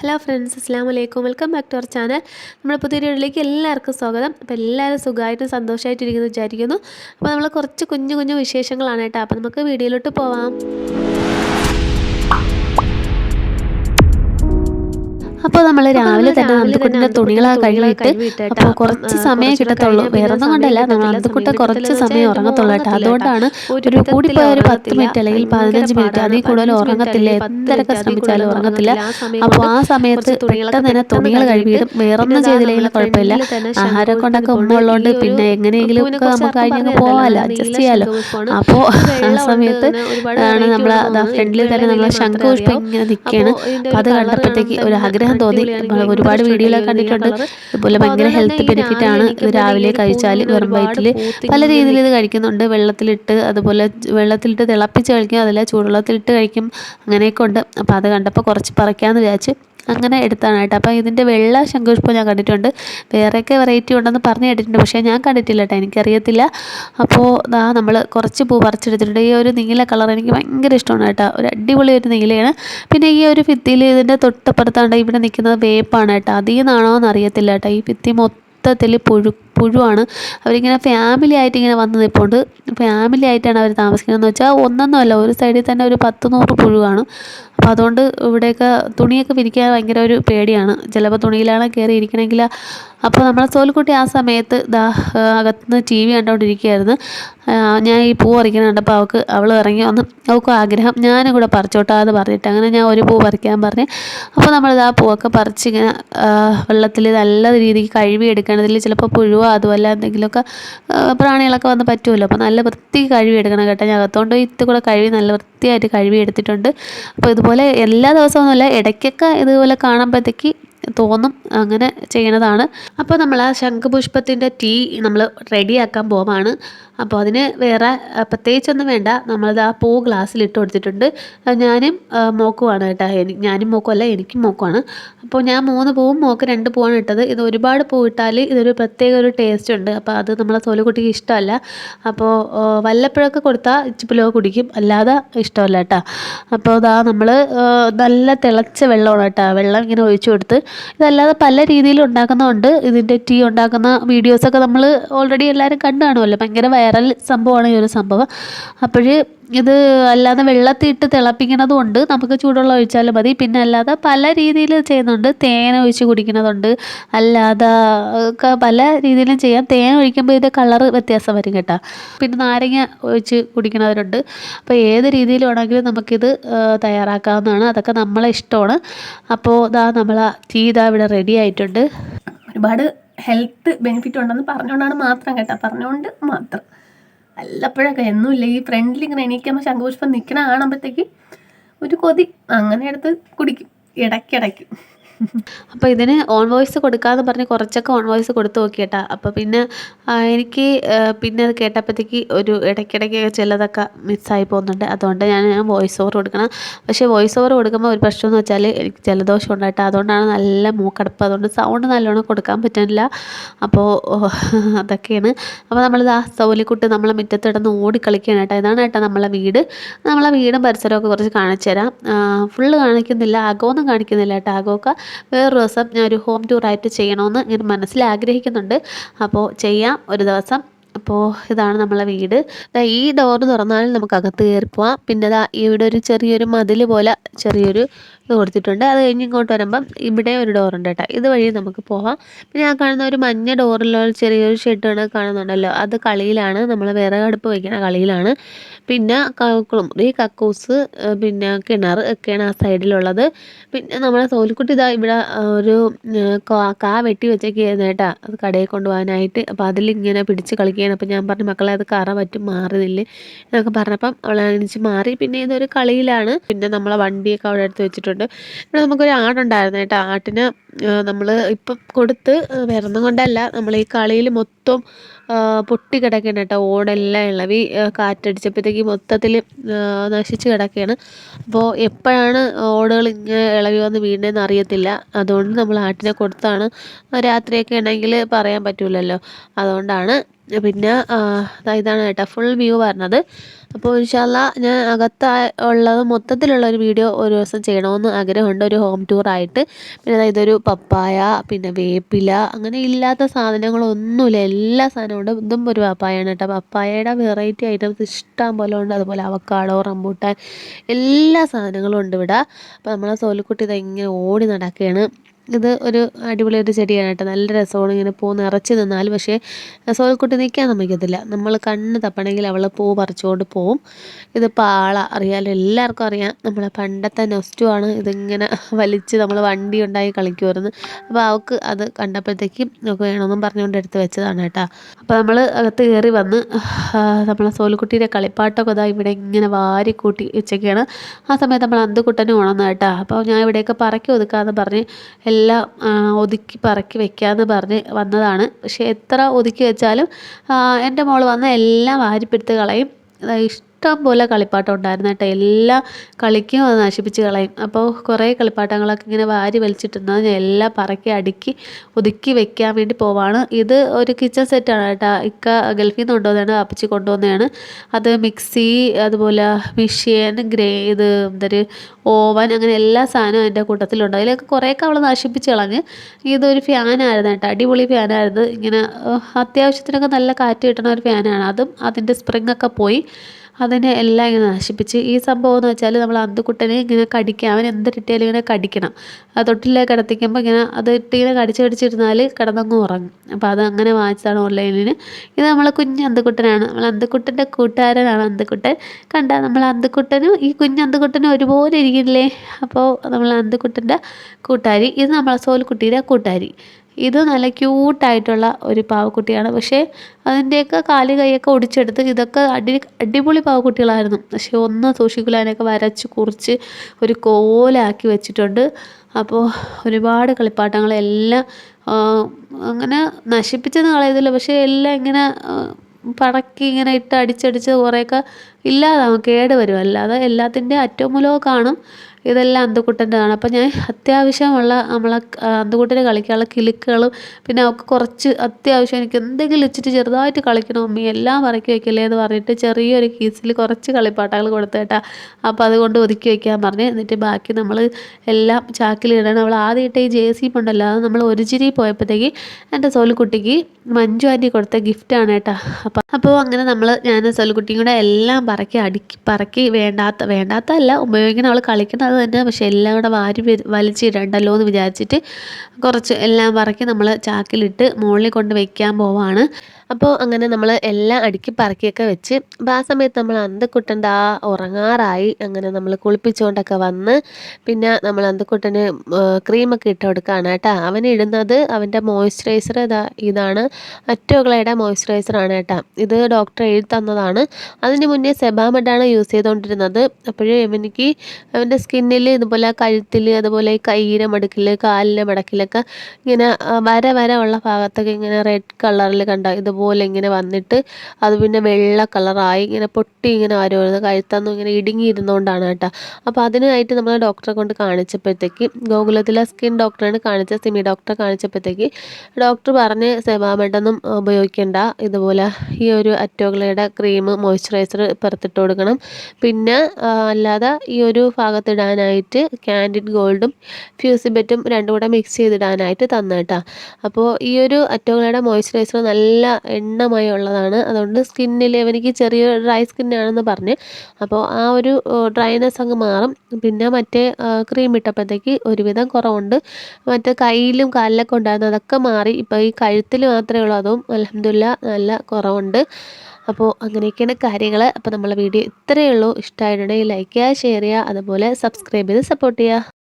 Hello friends അസ്സാം വലൈക്കും welcome back to our channel നമ്മുടെ പുതിയ വീഡിയോയിലേക്ക് എല്ലാവർക്കും സ്വാഗതം. അപ്പോൾ എല്ലാവരും സുഖമായിട്ടും സന്തോഷമായിട്ടിരിക്കുന്നു വിചാരിക്കുന്നു. അപ്പോൾ നമ്മൾ കുറച്ച് കുഞ്ഞു കുഞ്ഞു വിശേഷങ്ങളാണ് കേട്ടോ. അപ്പോൾ നമുക്ക് വീഡിയോയിലോട്ട് പോവാം. അപ്പോൾ നമ്മൾ രാവിലെ തന്നെ നന്ദുക്കുട്ടിന്റെ തുണികളൊക്കെ കഴുകിയിട്ട് അപ്പോൾ കുറച്ച് സമയം കിട്ടത്തുള്ളൂ. വേറെ ഒന്നും കൊണ്ടല്ല നമ്മൾ നന്ദുക്കുട്ട കുറച്ച് സമയം ഉറങ്ങത്തുള്ളൂ കേട്ടോ. അതുകൊണ്ടാണ് ഒരു കൂടിപ്പോയ ഒരു പത്ത് മിനിറ്റ് അല്ലെങ്കിൽ പതിനഞ്ച് മിനിറ്റ് അതിൽ കൂടുതൽ ഉറങ്ങത്തില്ല. എന്തരൊക്കെ ശ്രമിച്ചാലും ഉറങ്ങത്തില്ല. അപ്പോൾ ആ സമയത്ത് പെട്ടെന്ന് തന്നെ തുണികൾ കഴുകിയിടും വേറൊന്നും ഒന്നും ചെയ്തില്ലെങ്കിലും കുഴപ്പമില്ല. ആഹാരം കൊണ്ടൊക്കെ ഉമ്മ ഉള്ളതുകൊണ്ട് പിന്നെ എങ്ങനെയെങ്കിലും ഒക്കെ നമുക്ക് കഴിഞ്ഞങ്ങ് പോകാമല്ലോ അഡ്ജസ്റ്റ് ചെയ്യാമല്ലോ അപ്പോൾ ആ സമയത്ത് ആണ് നമ്മൾ ഫ്രണ്ടിൽ തന്നെ നമ്മൾ ശംഖുപുഷ്പം ഇങ്ങനെ നിൽക്കുകയാണ് അത് കണ്ടപ്പോഴത്തേക്ക് ഒരു ആഗ്രഹം തോന്നി. നമ്മൾ ഒരുപാട് വീഡിയോയിലൊക്കെ കണ്ടിട്ടുണ്ട്. അതുപോലെ ഭയങ്കര ഹെൽത്ത് ബെനിഫിറ്റ് ആണ്. ഇത് രാവിലെ കഴിച്ചാൽ വെറും വയറ്റിൽ പല രീതിയിൽ ഇത് കഴിക്കുന്നുണ്ട്. വെള്ളത്തിലിട്ട് അതുപോലെ വെള്ളത്തിലിട്ട് തിളപ്പിച്ച് കഴിക്കും. അതല്ല ചൂടുവെള്ളത്തിലിട്ട് കഴിക്കും. അങ്ങനെയൊക്കെ ഉണ്ട്. അപ്പോൾ അത് കണ്ടപ്പോൾ കുറച്ച് പറിക്കാമെന്ന് വിചാരിച്ച് അങ്ങനെ എടുത്താണ് കേട്ടോ. അപ്പോൾ ഇതിന്റെ വെള്ള ശംഖുപുഷ്പം ഞാൻ കണ്ടിട്ടുണ്ട്. വേറെയൊക്കെ വെറൈറ്റി ഉണ്ടെന്ന് പറഞ്ഞു കേട്ടിട്ടുണ്ട് പക്ഷേ ഞാൻ കണ്ടിട്ടില്ല കേട്ടോ. എനിക്കറിയത്തില്ല. അപ്പോൾ ദാ നമ്മൾ കുറച്ച് പൂ പറിച്ചെടുത്തിട്ടുണ്ട്. ഈ ഒരു നീല കളർ എനിക്ക് ഭയങ്കര ഇഷ്ടമാണ് കേട്ടോ. ഒരു അടിപൊളി ഒരു നീലയാണ്. പിന്നെ ഈ ഒരു ഭിത്തിയിൽ ഇതിന്റെ തൊട്ടപ്പുറത്താണ് ഇവിടെ നിൽക്കുന്നത് വേപ്പാണ് കേട്ടോ. അതിൽ നിന്നാണോ എന്ന് അറിയത്തില്ല കേട്ടോ. ഈ ഭിത്തി മൊത്തത്തിൽ പുഴു പുഴുവാണ്. അവരിങ്ങനെ ഫാമിലി ആയിട്ട് ഇങ്ങനെ വന്ന് നിൽപ്പുണ്ട് ഫാമിലി ആയിട്ടാണ് അവർ താമസിക്കുന്നതെന്ന് വെച്ചാൽ ഒന്നൊന്നുമല്ല ഒരു സൈഡിൽ തന്നെ ഒരു പത്ത് നൂറ് പുഴുവാണ്. അപ്പോൾ അതുകൊണ്ട് ഇവിടെയൊക്കെ തുണിയൊക്കെ വിരിക്കാൻ ഭയങ്കര ഒരു പേടിയാണ്. ചിലപ്പോൾ തുണിയിലാണ് കയറി ഇരിക്കണമെങ്കിൽ അപ്പോൾ നമ്മളെ സോൽക്കുട്ടി ആ സമയത്ത് ദാ അകത്തുനിന്ന് ടി വി കണ്ടുകൊണ്ടിരിക്കുകയായിരുന്നു ഞാൻ ഈ പൂ പറിക്കുന്ന അപ്പോൾ അവൾക്ക് അവൾ ഇറങ്ങി വന്ന് അവൾക്ക് ആഗ്രഹം ഞാനും കൂടെ പറിച്ചോട്ടാ എന്ന് പറഞ്ഞിട്ട് അങ്ങനെ ഞാൻ ഒരു പൂ പറിക്കാൻ പറഞ്ഞു. അപ്പോൾ നമ്മളിത് ആ പൂവൊക്കെ പറിച്ചിങ്ങനെ വെള്ളത്തിൽ നല്ല രീതിക്ക് കഴുകി എടുക്കേണ്ടതിൽ ചിലപ്പോൾ പുഴുവോ അതുമല്ല എന്തെങ്കിലുമൊക്കെ പ്രാണികളൊക്കെ വന്ന് പറ്റുമല്ലോ. അപ്പോൾ നല്ല വൃത്തി കഴുകി എടുക്കണം കേട്ടോ. ഞാൻ അകത്തോണ്ട് ഇത്ത് കൂടെ കഴുകി നല്ല വൃത്തിയായിട്ട് കഴുകി എടുത്തിട്ടുണ്ട് അപ്പോൾ ഇതുപോലെ എല്ലാ ദിവസവും ദിവസമൊന്നുമല്ല ഇടയ്ക്കൊക്കെ ഇതുപോലെ കാണുമ്പോഴത്തേക്ക് തോന്നും അങ്ങനെ ചെയ്യണതാണ്. അപ്പോൾ നമ്മൾ ആ ശംഖുപുഷ്പത്തിന്റെ ടീ നമ്മൾ റെഡിയാക്കാൻ പോവാണ്. അപ്പോൾ അതിന് വേറെ പ്രത്യേകിച്ചൊന്നും വേണ്ട. നമ്മളത് ആ പൂ ഗ്ലാസ്സിൽ ഇട്ട് കൊടുത്തിട്ടുണ്ട്. ഞാനും മോക്കുമാണ് കേട്ടോ. ഞാനും മോക്കുമല്ല എനിക്കും മോക്കുമാണ്. അപ്പോൾ ഞാൻ മൂന്ന് പൂവും മോക്ക് രണ്ട് പൂവാണ് ഇട്ടത്. ഇത് ഒരുപാട് പൂ ഇട്ടാൽ ഇതൊരു പ്രത്യേക ഒരു ടേസ്റ്റ് ഉണ്ട്. അപ്പോൾ അത് നമ്മളെ തോലുകുട്ടിക്ക് ഇഷ്ടമല്ല. അപ്പോൾ വല്ലപ്പോഴൊക്കെ കൊടുത്താൽ ഇച്ചിപ്പിലോ കുടിക്കും. അല്ലാതെ ഇഷ്ടമല്ല കേട്ടോ. അപ്പോൾ ഇതാ നമ്മൾ നല്ല തിളച്ച വെള്ളമാണ് കേട്ടോ. വെള്ളം ഇങ്ങനെ ഒഴിച്ചു കൊടുത്ത്. ഇതല്ലാതെ പല രീതിയിൽ ഉണ്ടാക്കുന്നതുകൊണ്ട് ഇതിന്റെ ടീ ഉണ്ടാക്കുന്ന വീഡിയോസൊക്കെ നമ്മൾ ഓൾറെഡി എല്ലാവരും കണ്ടു കാണുമല്ലോ. ഭയങ്കര വൈറൽ സംഭവമാണ് ഈ ഒരു സംഭവം. അപ്പോൾ ഇത് അല്ലാതെ വെള്ളത്തിട്ട് തിളപ്പിക്കുന്നതും ഉണ്ട് നമുക്ക് ചൂടുവെള്ളം ഒഴിച്ചാലും മതി. പിന്നെ അല്ലാതെ പല രീതിയിൽ ചെയ്യുന്നുണ്ട്. തേൻ ഒഴിച്ച് കുടിക്കുന്നതുണ്ട്. അല്ലാതെ ഒക്കെ പല രീതിയിലും ചെയ്യാം. തേൻ ഒഴിക്കുമ്പോൾ ഇത് കളർ വ്യത്യാസം വരും കേട്ടോ. പിന്നെ നാരങ്ങ ഒഴിച്ച് കുടിക്കുന്നവരുണ്ട്. അപ്പോൾ ഏത് രീതിയിലാണെങ്കിലും നമുക്കിത് തയ്യാറാക്കാവുന്നതാണ്. അതൊക്കെ നമ്മളെ ഇഷ്ടമാണ്. അപ്പോൾ ഇതാ നമ്മൾ ടീ ഇതാ ഇവിടെ റെഡി ആയിട്ടുണ്ട്. ഒരുപാട് ഹെൽത്ത് ബെനിഫിറ്റ് ഉണ്ടെന്ന് പറഞ്ഞുകൊണ്ടാണ് മാത്രം കേട്ടോ. പറഞ്ഞുകൊണ്ട് മാത്രം. വല്ലപ്പോഴൊക്കെ എന്നുമില്ല ഈ ഫ്രണ്ടിൽ ഇങ്ങനെ എണീക്കുമ്പോൾ ശംഖുപുഷ്പം നിൽക്കണ കാണുമ്പോഴത്തേക്ക് ഒരു കൊതി. അങ്ങനെ എടുത്ത് കുടിക്കും. ഇടയ്ക്കിടയ്ക്ക്. അപ്പോൾ ഇതിന് ഓൺ വോയിസ് കൊടുക്കാന്ന് പറഞ്ഞ് കുറച്ചൊക്കെ ഓൺ വോയിസ് കൊടുത്ത് നോക്കിയിട്ടാ. അപ്പോൾ പിന്നെ എനിക്ക് പിന്നെ അത് കേട്ടപ്പോഴത്തേക്ക് ഒരു ഇടയ്ക്കിടയ്ക്ക് ചിലതൊക്കെ മിസ്സായി പോകുന്നുണ്ട്. അതുകൊണ്ട് ഞാൻ വോയിസ് ഓവർ കൊടുക്കണം. പക്ഷേ വോയിസ് ഓവർ കൊടുക്കുമ്പോൾ ഒരു പ്രശ്നം എന്ന് വെച്ചാൽ എനിക്ക് ജലദോഷം ഉണ്ടായിട്ട്. അതുകൊണ്ടാണ് നല്ല മൂക്കടപ്പ്. അതുകൊണ്ട് സൗണ്ട് നല്ലോണം കൊടുക്കാൻ പറ്റുന്നില്ല അപ്പോൾ അതൊക്കെയാണ്. അപ്പോൾ നമ്മൾ ആ സൗലിക്കുട്ട് നമ്മളെ മുറ്റത്ത് കിടന്ന് ഓടിക്കളിക്കുകയാണ് കേട്ടോ. ഇതാണ് കേട്ടോ നമ്മളെ വീട്. നമ്മളെ വീടും പരിസരമൊക്കെ കുറച്ച് കാണിച്ചു തരാം ഫുള്ള് കാണിക്കുന്നില്ല. അകമൊന്നും കാണിക്കുന്നില്ല കേട്ടോ അകമൊക്കെ വേറൊരു ദിവസം ഞാൻ ഒരു ഹോം ടൂറായിട്ട് ചെയ്യണമെന്ന് ഇങ്ങനെ മനസ്സിൽ ആഗ്രഹിക്കുന്നുണ്ട്. അപ്പോൾ ചെയ്യാം ഒരു ദിവസം. അപ്പോൾ ഇതാണ് നമ്മളെ വീട്. ഈ ഡോർ തുറന്നാൽ നമുക്ക് അകത്ത് കയറി പോവാം. പിന്നെ ഇതാ ഇവിടെ ഒരു ചെറിയൊരു മതിൽ പോലെ ചെറിയൊരു ഇത് കൊടുത്തിട്ടുണ്ട്. അത് കഴിഞ്ഞ് ഇങ്ങോട്ട് വരുമ്പം ഇവിടെ ഒരു ഡോറുണ്ട് കേട്ടോ ഇതുവഴി നമുക്ക് പോവാം. പിന്നെ ആ കാണുന്ന ഒരു മഞ്ഞ ഡോറിലുള്ള ചെറിയൊരു ഷെഡ് കണക്ക് കാണുന്നുണ്ടല്ലോ. അത് കളിയിലാണ്. നമ്മൾ വേറെ അടുപ്പ് വയ്ക്കുന്ന കളിയിലാണ്. പിന്നെ കുളിമുറി കക്കൂസ് പിന്നെ കിണർ ഒക്കെയാണ് ആ സൈഡിലുള്ളത് പിന്നെ നമ്മളെ തോൽക്കുട്ടി ഇതാ ഇവിടെ ഒരു കാ വെട്ടി വെച്ചേക്കായിരുന്നു കേട്ടോ അത് കടയിൽ കൊണ്ടുപോകാനായിട്ട്. അപ്പോൾ അതിലിങ്ങനെ പിടിച്ച് കളിക്കുകയാണ്. അപ്പോൾ ഞാൻ പറഞ്ഞു മക്കളെ അത് കറ പറ്റും മാറുന്നില്ലേ? എന്നൊക്കെ പറഞ്ഞപ്പം അവളെ അനുസരിച്ച് മാറി. പിന്നെ ഇതൊരു കളിയിലാണ്. പിന്നെ നമ്മളെ വണ്ടിയൊക്കെ അവിടെ എടുത്ത് വെച്ചിട്ടുണ്ട്. ഇവിടെ നമുക്കൊരു ആടുണ്ടായിരുന്നു കേട്ടോ. ആട്ടിന് നമ്മൾ ഇപ്പം കൊടുത്ത് വരുന്ന കൊണ്ടല്ല. നമ്മൾ ഈ കളിയിൽ മൊത്തം പൊട്ടി കിടക്കുകയാണ് കേട്ടോ. ഓടെല്ലാം ഇളവി കാറ്റടിച്ചപ്പോഴത്തേക്ക് മൊത്തത്തിൽ നശിച്ച് കിടക്കുകയാണ് അപ്പോൾ എപ്പോഴാണ് ഓടുകൾ ഇങ്ങനെ ഇളവി വന്ന് വീണ്ടെന്ന് അറിയത്തില്ല. അതുകൊണ്ട് നമ്മൾ ആട്ടിനെ കൊടുത്താണ്. രാത്രിയൊക്കെ ഉണ്ടെങ്കിൽ പറയാൻ പറ്റില്ലല്ലോ അതുകൊണ്ടാണ് പിന്നെ ഇതാണ് കേട്ടോ ഫുൾ വ്യൂ പറഞ്ഞത്. അപ്പോൾ ഇൻഷാല്ല ഞാൻ അകത്ത് ഉള്ളത് മൊത്തത്തിലുള്ള ഒരു വീഡിയോ ഒരു ദിവസം ചെയ്യണമെന്ന് ആഗ്രഹമുണ്ട് ഒരു ഹോം ടൂറായിട്ട് പിന്നെ ഇതൊരു പപ്പായ പിന്നെ വേപ്പില അങ്ങനെ ഇല്ലാത്ത സാധനങ്ങളൊന്നുമില്ല. എല്ലാ സാധനവും ഉണ്ട്. ഇതും ഒരു പപ്പായാണ് കേട്ടോ. പപ്പായയുടെ വെറൈറ്റി ഐറ്റംസ് ഇഷ്ടം പോലെ ഉണ്ട്. അതുപോലെ അവക്കാടോ റംബൂട്ടാൻ എല്ലാ സാധനങ്ങളും ഉണ്ട് ഇവിടെ. അപ്പോൾ നമ്മളെ സോലിക്കുട്ടി ഇത് ഇങ്ങനെ ഓടി നടക്കുകയാണ്. ഇത് ഒരു അടിപൊളി ഒരു ചെടിയാണ് കേട്ടോ. നല്ല രസമാണ് ഇങ്ങനെ പൂ നിറച്ച് നിന്നാൽ. പക്ഷേ സോൽക്കുട്ടി നിൽക്കാൻ സമ്മതിക്കത്തില്ല. നമ്മൾ കണ്ണ് തപ്പണമെങ്കിൽ അവൾ പൂ പറിച്ചുകൊണ്ട് പോവും. ഇത് പാള അറിയാലോ എല്ലാവർക്കും അറിയാം. നമ്മളെ പണ്ടത്തെ നൊസ്റ്റു ആണ്. ഇതിങ്ങനെ വലിച്ച് നമ്മൾ വണ്ടി ഉണ്ടായി കളിക്കുമായിരുന്നു. അപ്പോൾ അവൾക്ക് അത് കണ്ടപ്പോഴത്തേക്കും നമുക്ക് വേണമെന്നും പറഞ്ഞുകൊണ്ട് എടുത്ത് വെച്ചതാണ് കേട്ടോ. അപ്പോൾ നമ്മൾ അകത്ത് കയറി വന്ന് നമ്മളെ സോൽക്കുട്ടിയുടെ കളിപ്പാട്ടൊക്കെ ഇതാ ഇവിടെ ഇങ്ങനെ വാരി കൂട്ടി വെച്ചൊക്കെയാണ്. ആ സമയത്ത് നമ്മൾ അന്തുക്കുട്ടനും ഉണർന്നു കേട്ടോ. അപ്പോൾ ഞാൻ ഇവിടെയൊക്കെ പറക്കി. ഒതുക്കാമെന്ന് പറഞ്ഞ് എല്ലാം ഒതുക്കി പറക്കി വെക്കാമെന്ന് പറഞ്ഞ് വന്നതാണ്. പക്ഷേ എത്ര ഒതുക്കി വെച്ചാലും എന്റെ മോൾ വന്ന് എല്ലാം വാരിപ്പെടുത്ത് കളയും. ഇഷ്ടം പോലെ കളിപ്പാട്ടം ഉണ്ടായിരുന്നു കേട്ടോ. എല്ലാ കളിക്കും അത് നശിപ്പിച്ച് കളയും. അപ്പോൾ കുറേ കളിപ്പാട്ടങ്ങളൊക്കെ ഇങ്ങനെ വാരി വലിച്ചിട്ടുന്നത് ഞാൻ എല്ലാം പറക്കി അടുക്കി ഒതുക്കി വെക്കാൻ വേണ്ടി പോവാണ്. ഇത് ഒരു കിച്ചൺ സെറ്റാണ് കേട്ടോ. ഇക്ക ഗൾഫിൽ നിന്ന് കൊണ്ടുവന്നതാണ് അപ്പച്ചി കൊണ്ടുവന്നതാണ്. അത് മിക്സി അതുപോലെ മിഷ്യൻ ഗ്രേ ഇത് എന്തൊരു ഓവൻ അങ്ങനെ എല്ലാ സാധനവും അതിന്റെ കൂട്ടത്തിലുണ്ട്. അതിലൊക്കെ കുറേയൊക്കെ അവൾ നശിപ്പിച്ച് കളഞ്ഞ് ഇതൊരു ഫാനായിരുന്നു കേട്ടോ. അടിപൊളി ഫാനായിരുന്നു ഇങ്ങനെ അത്യാവശ്യത്തിനൊക്കെ നല്ല കാറ്റ് കിട്ടുന്ന ഒരു ഫാനാണ് അതും അതിന്റെ സ്പ്രിങ്ങൊക്കെ പോയി. അതിനെ എല്ലാം ഇങ്ങനെ നശിപ്പിച്ച് ഈ സംഭവം എന്ന് വെച്ചാൽ നമ്മൾ അന്തുക്കുട്ടനെ ഇങ്ങനെ കടിക്കുക അവൻ എന്തിട്ടാലും ഇങ്ങനെ കടിക്കണം. ആ തൊട്ടിലേക്ക് കിടത്തിക്കുമ്പോൾ ഇങ്ങനെ അത് ഇട്ടിങ്ങനെ കടിച്ചു കടിച്ച് കടിച്ചിരുന്നാൽ കിടന്നങ്ങ് ഉറങ്ങും. അപ്പോൾ അത് അങ്ങനെ വാങ്ങിച്ചതാണ് ഓൺലൈനിന് ഇത് നമ്മൾ കുഞ്ഞ് അന്തുക്കുട്ടനാണ് നമ്മൾ അന്തുക്കുട്ടന്റെ കൂട്ടുകാരനാണ് അന്തുക്കുട്ടൻ കണ്ട നമ്മൾ അന്തുക്കുട്ടനും ഈ കുഞ്ഞ് അന്തുക്കുട്ടനും ഒരുപോലെ ഇരിക്കില്ലേ അപ്പോൾ നമ്മൾ അന്തുക്കുട്ടന്റെ കൂട്ടുകാരി ഇത് നമ്മളെ സോൽക്കുട്ടിയുടെ കൂട്ടുകാരി. ഇത് നല്ല ക്യൂട്ടായിട്ടുള്ള ഒരു പാവക്കുട്ടിയാണ്. പക്ഷേ അതിന്റെയൊക്കെ കാൽ കൈയൊക്കെ ഒടിച്ചെടുത്ത് ഇതൊക്കെ അടി അടിപൊളി പാവക്കുട്ടികളായിരുന്നു. പക്ഷേ ഒന്ന് സൂക്ഷിക്കുലാനൊക്കെ വരച്ച് കുറിച്ച് ഒരു കോലാക്കി വെച്ചിട്ടുണ്ട്. അപ്പോൾ ഒരുപാട് കളിപ്പാട്ടങ്ങളെല്ലാം അങ്ങനെ നശിപ്പിച്ചെന്ന് കളയത്തില്ല. പക്ഷേ എല്ലാം ഇങ്ങനെ പടക്കി ഇങ്ങനെ ഇട്ട് അടിച്ചടിച്ച് കുറേയൊക്കെ ഇല്ലാതാവും കേട് വരും. അല്ലാതെ എല്ലാത്തിന്റെ അറ്റമൂലവും കാണും. ഇതെല്ലാം അന്തുക്കുട്ടന്റെതാണ് അപ്പോൾ ഞാൻ അത്യാവശ്യമുള്ള നമ്മളെ അന്തുക്കുട്ടന് കളിക്കാനുള്ള കിലുക്കുകളും പിന്നെ അവൾക്ക് കുറച്ച് അത്യാവശ്യം എനിക്ക് എന്തെങ്കിലും ഇച്ചിട്ട് ചെറുതായിട്ട് കളിക്കണം അമ്മി എല്ലാം പറക്കി വെക്കല്ലേ എന്ന് പറഞ്ഞിട്ട് ചെറിയൊരു കീസിൽ കുറച്ച് കളിപ്പാട്ടങ്ങൾ കൊടുത്തു കേട്ടാ. അപ്പോൾ അതുകൊണ്ട് ഒതുക്കി വെക്കാൻ പറഞ്ഞ് എന്നിട്ട് ബാക്കി നമ്മൾ എല്ലാം ചാക്കിലിടണം അവൾ ആദ്യമായിട്ട് ഈ ജെ സി ഉണ്ടല്ലോ അത് നമ്മൾ ഒരിജിനി പോയപ്പോഴത്തേക്ക് എന്റെ സോലുക്കുട്ടിക്ക് മഞ്ജു ആന്റി കൊടുത്ത ഗിഫ്റ്റാണ് കേട്ടോ. അപ്പം അപ്പോൾ അങ്ങനെ നമ്മൾ ഞാൻ സോലുക്കുട്ടിയും കൂടെ എല്ലാം പറക്കി അടുക്കി പറക്കി വേണ്ടാത്ത വേണ്ടാത്തല്ല ഉപയോഗിക്കുന്ന അവൾ കളിക്കുന്നത് തന്നെ. പക്ഷെ എല്ലാം കൂടെ വാരി വലിച്ചിടണ്ടല്ലോ എന്ന് വിചാരിച്ചിട്ട് കുറച്ച് എല്ലാം പറക്കി നമ്മൾ ചാക്കിലിട്ട് മുകളിൽ കൊണ്ട് വെക്കാൻ പോവാണ്. അപ്പോൾ അങ്ങനെ നമ്മൾ എല്ലാം അടുക്കി പറക്കിയൊക്കെ വെച്ച് അപ്പോൾ ആ സമയത്ത് നമ്മൾ അന്തക്കുട്ടന്റെ ആ ഉറങ്ങാറായി. അങ്ങനെ നമ്മൾ കുളിപ്പിച്ചുകൊണ്ടൊക്കെ വന്ന് പിന്നെ നമ്മൾ അന്തക്കുട്ടന് ക്രീമൊക്കെ ഇട്ട് കൊടുക്കുകയാണ് കേട്ടോ. അവൻ ഇടുന്നത് അവന്റെ മോയ്സ്ചറൈസർ ഇതാ ഇതാണ്. അറ്റോഗ്ലയുടെ മോയ്സ്ചറൈസറാണ് കേട്ടോ. ഇത് ഡോക്ടർ എഴുതി തന്നതാണ്. അതിന് മുന്നേ സെബാമെഡാണ് യൂസ് ചെയ്തുകൊണ്ടിരുന്നത് അപ്പോഴേ എനിക്ക് അവന്റെ സ്കിന്നിൽ ഇതുപോലെ കഴുത്തിൽ അതുപോലെ ഈ കൈയിലെ മടക്കിൽ കാലിലെ മടക്കിലൊക്കെ ഇങ്ങനെ വര വര ഉള്ള ഭാഗത്തൊക്കെ ഇങ്ങനെ റെഡ് കളറിൽ കണ്ട? ഇതുപോലെ ഇങ്ങനെ വന്നിട്ട് അത് പിന്നെ വെള്ള കളറായി ഇങ്ങനെ പൊട്ടി ഇങ്ങനെ വരുമായിരുന്നു കഴുത്തൊന്നും ഇങ്ങനെ ഇടുങ്ങിയിരുന്നുകൊണ്ടാണ് കേട്ടോ. അപ്പോൾ അതിനായിട്ട് നമ്മൾ ഡോക്ടറെ കൊണ്ട് കാണിച്ചപ്പോഴത്തേക്ക് ഗോകുലത്തിലെ സ്കിൻ ഡോക്ടറാണ് കാണിച്ച സിമി ഡോക്ടറെ കാണിച്ചപ്പോഴത്തേക്ക് ഡോക്ടർ പറഞ്ഞ് സെബാമെഡൊന്നും ഉപയോഗിക്കേണ്ട. ഇതുപോലെ ഈ ഒരു അറ്റോഗ്ലയുടെ ക്രീം മോയ്സ്ചറൈസർ പുറത്തിട്ട് കൊടുക്കണം. പിന്നെ അല്ലാതെ ഈ ഒരു ഭാഗത്തിടാനായിട്ട് കാൻഡിഡ് ഗോൾഡും ഫ്യൂസിബെറ്റും രണ്ടും കൂടെ മിക്സ് ചെയ്തിടാനായിട്ട് തന്നു കേട്ടോ. അപ്പോൾ ഈ ഒരു അറ്റോകളയുടെ മോയ്സ്ചറൈസർ നല്ല എണ്ണമയമുള്ളതാണ് അതുകൊണ്ട് സ്കിന്നിൽ എനിക്ക് ചെറിയ ഡ്രൈ സ്കിന്നാണെന്ന് പറഞ്ഞ്. അപ്പോൾ ആ ഒരു ഡ്രൈനെസ് അങ്ങ് മാറും. പിന്നെ മറ്റേ ക്രീം ഇട്ടപ്പോഴത്തേക്ക് ഒരുവിധം കുറവുണ്ട്. മറ്റേ കയ്യിലും കാലിലൊക്കെ ഉണ്ടായിരുന്നു അതൊക്കെ മാറി. ഇപ്പോൾ ഈ കഴുത്തിൽ മാത്രമേ ഉള്ളൂ. അതും അലഹമില്ല നല്ല കുറവുണ്ട്. അപ്പോൾ അങ്ങനെയൊക്കെയാണ് കാര്യങ്ങൾ അപ്പോൾ നമ്മളെ വീഡിയോ ഇത്രയേ ഉള്ളൂ. ഇഷ്ടമായിട്ടുണ്ടെങ്കിൽ ലൈക്ക് ചെയ്യുക ഷെയർ ചെയ്യുക അതുപോലെ സബ്സ്ക്രൈബ് ചെയ്ത് സപ്പോർട്ട് ചെയ്യുക.